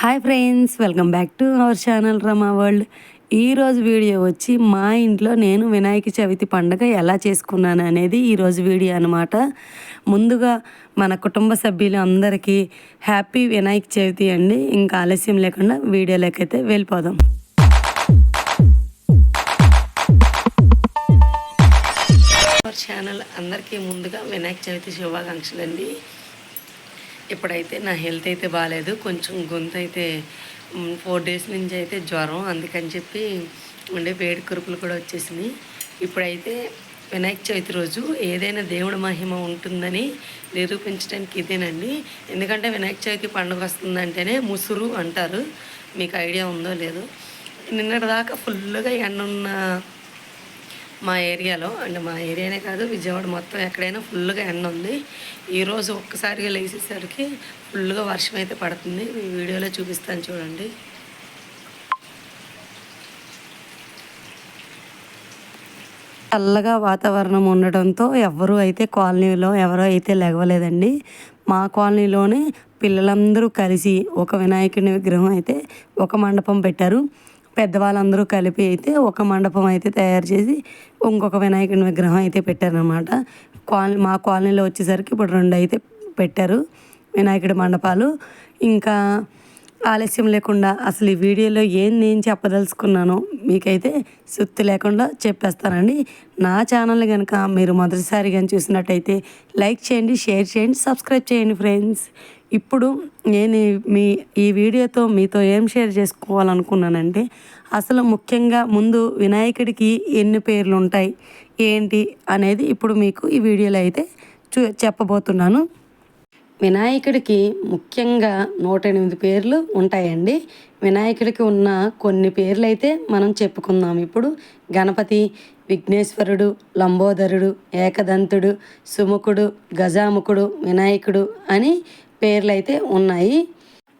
Hi friends welcome back to our channel Rama world ఈరోజు video వచ్చి మా ఇంట్లో నేను వినాయక చవితి పండుగ ఎలా చేసుకున్నాను అనేది ఈరోజు వీడియో అనమాట ముందుగా మన కుటుంబ సభ్యులు అందరికీ హ్యాపీ వినాయక చవితి అండి. ఇంకా ఆలస్యం లేకుండా వీడియోలోకైతే వెళ్ళిపోదాం. అవర్ ఛానల్ అందరికీ ముందుగా వినాయక చవితి శుభాకాంక్షలు అండి ఇప్పుడైతే నా హెల్త్ అయితే బాగాలేదు కొంచెం గొంతు అయితే ఫోర్ డేస్ నుంచి అయితే జ్వరం. అందుకని చెప్పి ఉండే వేడి కురుపులు కూడా వచ్చేసినాయి. ఇప్పుడైతే వినాయక చవితి రోజు ఏదైనా దేవుడి మహిమ ఉంటుందని నిరూపించడానికి ఇదేనండి. ఎందుకంటే వినాయక చవితి పండుగ వస్తుందంటేనే ముసురు అంటారు. మీకు ఐడియా ఉందో లేదో. నిన్నటిదాకా ఫుల్గా ఎండ ఉన్న మా ఏరియాలో అంటే మా ఏరియానే కాదు విజయవాడ మొత్తం ఎక్కడైనా ఫుల్గా ఎండ ఉంది. ఈరోజు ఒక్కసారిగా లేచేసరికి ఫుల్గా వర్షం అయితే పడుతుంది. మీ వీడియోలో చూపిస్తాను చూడండి. చల్లగా వాతావరణం ఉండటంతో ఎవరు అయితే కాలనీలో ఎవరు అయితే లెగవలేదండి మా కాలనీలోనే పిల్లలందరూ కలిసి ఒక వినాయకుని విగ్రహం అయితే ఒక మండపం పెట్టారు. పెద్దవాళ్ళందరూ కలిపి అయితే ఒక మండపం అయితే తయారు చేసి ఇంకొక వినాయకుని విగ్రహం అయితే పెట్టారనమాట కాలనీ మా కాలనీలో వచ్చేసరికి ఇప్పుడు రెండు అయితే పెట్టారు వినాయకుడి మండపాలు. ఇంకా ఆలస్యం లేకుండా అసలు ఈ వీడియోలో ఏం నేను చెప్పదలుచుకున్నానో మీకైతే సుత్తి లేకుండా చెప్పేస్తానండి. నా ఛానల్ కనుక మీరు మొదటిసారి కానీ చూసినట్టయితే లైక్ చేయండి షేర్ చేయండి సబ్స్క్రైబ్ చేయండి ఫ్రెండ్స్. ఇప్పుడు నేను మీ ఈ వీడియోతో మీతో ఏం షేర్ చేసుకోవాలనుకున్నానంటే అసలు ముఖ్యంగా ముందు వినాయకుడికి ఎన్ని పేర్లు ఉంటాయి ఏంటి అనేది ఇప్పుడు మీకు ఈ వీడియోలో అయితే చూ చెప్పబోతున్నాను. వినాయకుడికి ముఖ్యంగా నూట ఎనిమిది పేర్లు ఉంటాయండి. వినాయకుడికి ఉన్న కొన్ని పేర్లు అయితే మనం చెప్పుకుందాం. ఇప్పుడు గణపతి విఘ్నేశ్వరుడు లంబోదరుడు ఏకదంతుడు సుముఖుడు గజాముఖుడు వినాయకుడు అని పేర్లు అయితే ఉన్నాయి.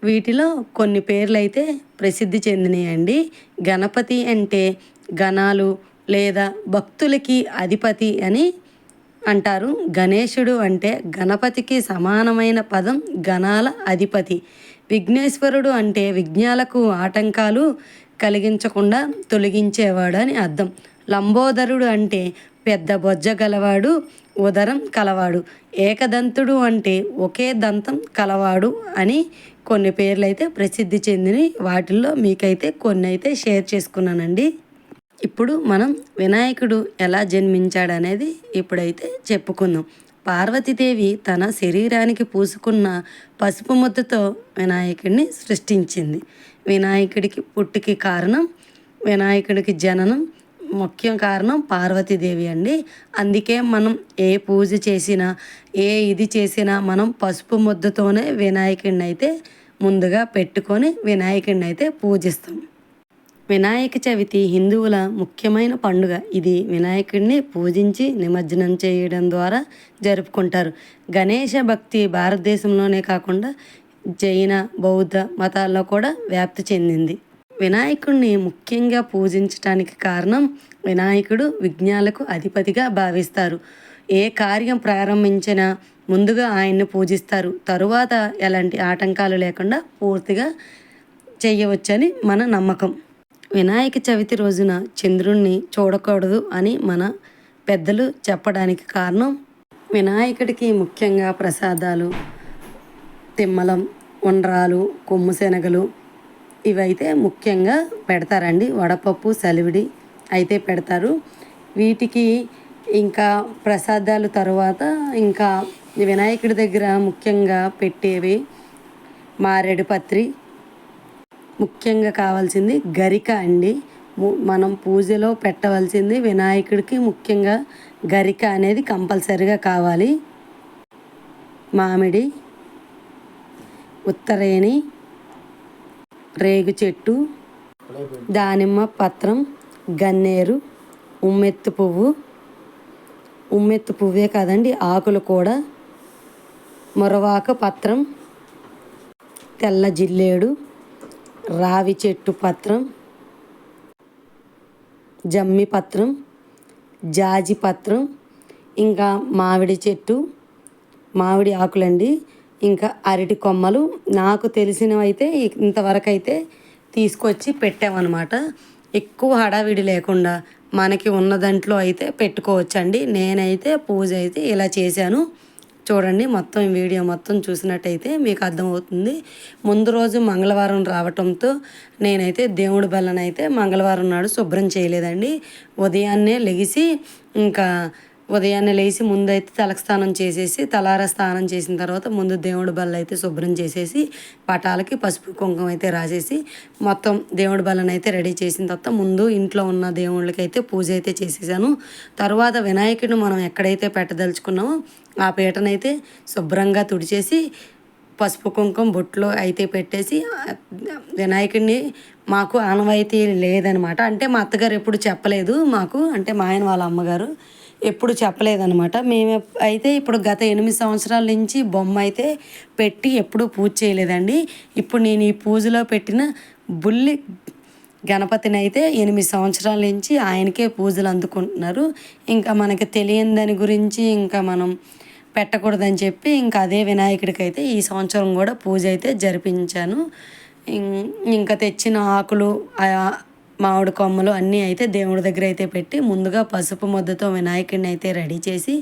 వీటిలో కొన్ని పేర్లు అయితే ప్రసిద్ధి చెందినాయండి. గణపతి అంటే గణాలు లేదా భక్తులకి అధిపతి అని అంటారు. గణేశుడు అంటే గణపతికి సమానమైన పదం గణాల అధిపతి. విఘ్నేశ్వరుడు అంటే విఘ్నాలకు ఆటంకాలు కలిగించకుండా తొలగించేవాడు అని అర్థం. లంబోదరుడు అంటే పెద్ద బొజ్జ గలవాడు ఉదరం కలవాడు. ఏకదంతుడు అంటే ఒకే దంతం కలవాడు అని కొన్ని పేర్లు అయితే ప్రసిద్ధి చెందిన వాటిల్లో మీకైతే కొన్ని అయితే షేర్ చేసుకున్నానండి. ఇప్పుడు మనం వినాయకుడు ఎలా జన్మించాడనేది ఇప్పుడైతే చెప్పుకుందాం. పార్వతీదేవి తన శరీరానికి పూసుకున్న పసుపు ముద్దతో వినాయకుడిని సృష్టించింది. వినాయకుడికి పుట్టికి కారణం వినాయకుడికి జననం ముఖ్యం కారణం పార్వతీదేవి అండి. అందుకే మనం ఏ పూజ చేసినా ఏ ఇది చేసినా మనం పసుపు ముద్దతోనే వినాయకుడిని అయితే ముందుగా పెట్టుకొని వినాయకుడిని అయితే పూజిస్తాం. వినాయక చవితి హిందువుల ముఖ్యమైన పండుగ. ఇది వినాయకుడిని పూజించి నిమజ్జనం చేయడం ద్వారా జరుపుకుంటారు. గణేష భక్తి భారతదేశంలోనే కాకుండా జైన బౌద్ధ మతాల్లో కూడా వ్యాప్తి చెందింది. వినాయకుడిని ముఖ్యంగా పూజించటానికి కారణం వినాయకుడు విఘ్నాలకు అధిపతిగా భావిస్తారు. ఏ కార్యం ప్రారంభించినా ముందుగా ఆయన్ని పూజిస్తారు. తరువాత ఎలాంటి ఆటంకాలు లేకుండా పూర్తిగా చేయవచ్చని మన నమ్మకం. వినాయక చవితి రోజున చంద్రుణ్ణి చూడకూడదు అని మన పెద్దలు చెప్పడానికి కారణం వినాయకుడికి ముఖ్యంగా ప్రసాదాలు తిమ్మలం ఉండ్రాలు కొమ్ము శనగలు ఇవైతే ముఖ్యంగా పెడతారండి. వడపప్పు సలివిడి అయితే పెడతారు. వీటికి ఇంకా ప్రసాదాలు తర్వాత ఇంకా వినాయకుడి దగ్గర ముఖ్యంగా పెట్టేవి మారేడు పత్రి. ముఖ్యంగా కావాల్సింది గరిక అండి. మనం పూజలో పెట్టవలసింది వినాయకుడికి ముఖ్యంగా గరిక అనేది కంపల్సరిగా కావాలి. మామిడి ఉత్తరేణి రేగు చెట్టు దానిమ్మ పత్రం గన్నేరు ఉమ్మెత్తు పువ్వు. ఉమ్మెత్తు పువ్వే కాదండి ఆకులు కూడా. మొరవాక పత్రం తెల్ల జిల్లేడు రావి చెట్టు పత్రం జమ్మి పత్రం జాజి పత్రం ఇంకా మామిడి చెట్టు మామిడి ఆకులండి. ఇంకా అరటి కొమ్మలు నాకు తెలిసినవైతే ఇంతవరకు అయితే తీసుకొచ్చి పెట్టామన్నమాట. ఎక్కువ హడావిడి లేకుండా మనకి ఉన్న దాంట్లో అయితే పెట్టుకోవచ్చండి. నేనైతే పూజ అయితే ఇలా చేశాను. చూడండి మొత్తం వీడియో మొత్తం చూసినట్టయితే మీకు అర్థమవుతుంది. ముందు రోజు మంగళవారం రావటంతో నేనైతే దేవుడి బల్లనైతే మంగళవారం నాడు శుభ్రం చేయలేదండి. ఉదయాన్నే లెగిసి ఇంకా ఉదయాన్నే లేచి ముందైతే తలకు స్నానం చేసేసి తలార స్నానం చేసిన తర్వాత ముందు దేవుడి బల్ల అయితే శుభ్రం చేసేసి పటాలకి పసుపు కుంకుమ అయితే రాసేసి మొత్తం దేవుడి బల్లను అయితే రెడీ చేసిన తర్వాత ముందు ఇంట్లో ఉన్న దేవుళ్ళకి అయితే పూజ అయితే చేసేసాను. తర్వాత వినాయకుడిని మనం ఎక్కడైతే పెట్టదలుచుకున్నామో ఆ పీటనైతే శుభ్రంగా తుడిచేసి పసుపు కుంకుమ బొట్లో అయితే పెట్టేసి వినాయకుడిని మాకు ఆనవాయితీ లేదనమాట. అంటే మా అత్తగారు ఎప్పుడు చెప్పలేదు మాకు. అంటే మా ఆయన వాళ్ళ అమ్మగారు. ఎప్పుడు చెప్పలేదనమాట మేము అయితే ఇప్పుడు గత ఎనిమిది సంవత్సరాల నుంచి బొమ్మ అయితే పెట్టి ఎప్పుడూ పూజ చేయలేదండి. ఇప్పుడు నేను ఈ పూజలో పెట్టిన బుల్లి గణపతిని అయితే ఎనిమిది సంవత్సరాల నుంచి ఆయనకే పూజలు అందుకుంటున్నారు. ఇంకా మనకి తెలియని దాని గురించి ఇంకా మనం పెట్టకూడదని చెప్పి ఇంకా అదే వినాయకుడికి అయితే ఈ సంవత్సరం కూడా పూజ అయితే జరిపించాను. ఇంకా తెచ్చిన ఆకులు మామిడి కొమ్మలు అన్నీ అయితే దేవుడి దగ్గర అయితే పెట్టి ముందుగా పసుపు ముద్దతో వినాయకుడిని అయితే రెడీ చేసి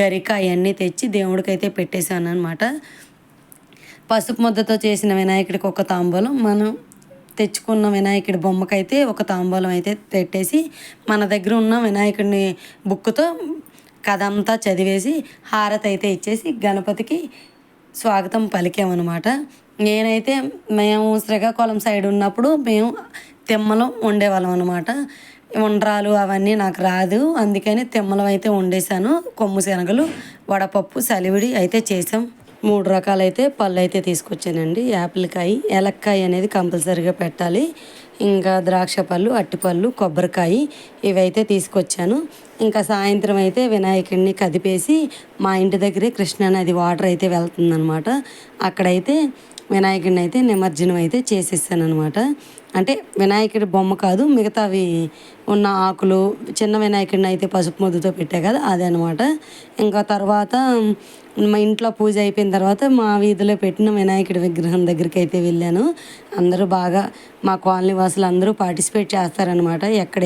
గరిక అవన్నీ తెచ్చి దేవుడికి అయితే పెట్టేశాను అనమాట పసుపు ముద్దతో చేసిన వినాయకుడికి ఒక తాంబూలం మనం తెచ్చుకున్న వినాయకుడి బొమ్మకైతే ఒక తాంబూలం అయితే పెట్టేసి మన దగ్గర ఉన్న వినాయకుడిని బుక్తో కథ అంతా చదివేసి హారతి అయితే ఇచ్చేసి గణపతికి స్వాగతం పలికామన్నమాట. నేనైతే మేము శ్రీకాకుళం సైడ్ ఉన్నప్పుడు మేము తిమ్మలం వండేవాళ్ళం అనమాట ఉండ్రాలు అవన్నీ నాకు రాదు. అందుకని తిమ్మలం అయితే వండేసాను కొమ్ము శనగలు వడపప్పు సలివిడి అయితే చేసాం మూడు రకాలైతే పళ్ళు అయితే తీసుకొచ్చానండి. యాపిల్కాయ ఎలక్కాయ అనేది కంపల్సరీగా పెట్టాలి. ఇంకా ద్రాక్ష పళ్ళు అట్టిపళ్ళు కొబ్బరికాయ ఇవైతే తీసుకొచ్చాను. ఇంకా సాయంత్రం అయితే వినాయకుడిని కదిపేసి మా ఇంటి దగ్గరే కృష్ణానది వాటర్ అయితే వెళ్తుందనమాట అక్కడైతే వినాయకుడిని అయితే నిమజ్జనం అయితే చేసేసాను అనమాట అంటే వినాయకుడి బొమ్మ కాదు మిగతావి ఉన్న ఆకులు చిన్న వినాయకుడిని అయితే పసుపు ముద్దుతో పెట్టా కదా అదే అనమాట ఇంకా తర్వాత మా ఇంట్లో పూజ అయిపోయిన తర్వాత మా వీధిలో పెట్టిన వినాయకుడి విగ్రహం దగ్గరికి అయితే వెళ్ళాను. అందరూ బాగా మా కాలనీ వాసులు అందరూ పార్టిసిపేట్ చేస్తారనమాట ఎక్కడ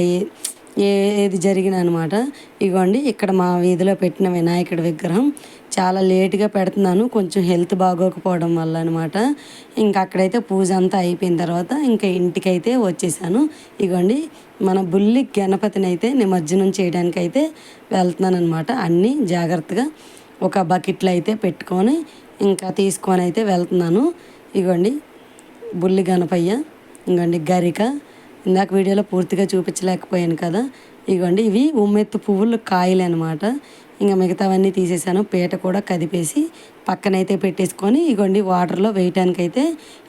ఏది జరిగిన అనమాట ఇగోండి ఇక్కడ మా వీధిలో పెట్టిన వినాయకుడి విగ్రహం. చాలా లేట్గా పెడుతున్నాను. కొంచెం హెల్త్ బాగోకపోవడం వల్ల అనమాట ఇంకా అక్కడైతే పూజ అంతా అయిపోయిన తర్వాత ఇంకా ఇంటికైతే వచ్చేసాను. ఇగోండి మన బుల్లి గణపతిని అయితే నిమజ్జనం చేయడానికి అయితే వెళ్తున్నాను అనమాట అన్నీ జాగ్రత్తగా ఒక బకెట్లో అయితే పెట్టుకొని ఇంకా తీసుకొని అయితే వెళ్తున్నాను. ఇగోండి బుల్లి గణపయ్య ఇంకోండి గరిక ఇందాక వీడియోలో పూర్తిగా చూపించలేకపోయాను కదా. ఇగోండి ఇవి ఉమ్మెత్తు పువ్వులు కాయలు అనమాట ఇంకా మిగతావన్నీ తీసేసాను. పీట కూడా కదిపేసి పక్కనైతే పెట్టేసుకొని ఇగోండి వాటర్లో వేయటానికైతే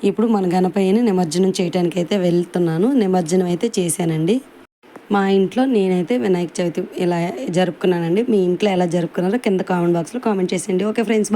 ఇప్పుడు మన గణపయ్యని నిమజ్జనం చేయటానికైతే వెళ్తున్నాను. నిమజ్జనం అయితే చేశానండి. మా ఇంట్లో నేనైతే వినాయక చవితి ఇలా జరుపుకున్నానండి. మీ ఇంట్లో ఎలా జరుపుకున్నారో కింద కామెంట్ బాక్స్లో కామెంట్ చేసేయండి. Okay friends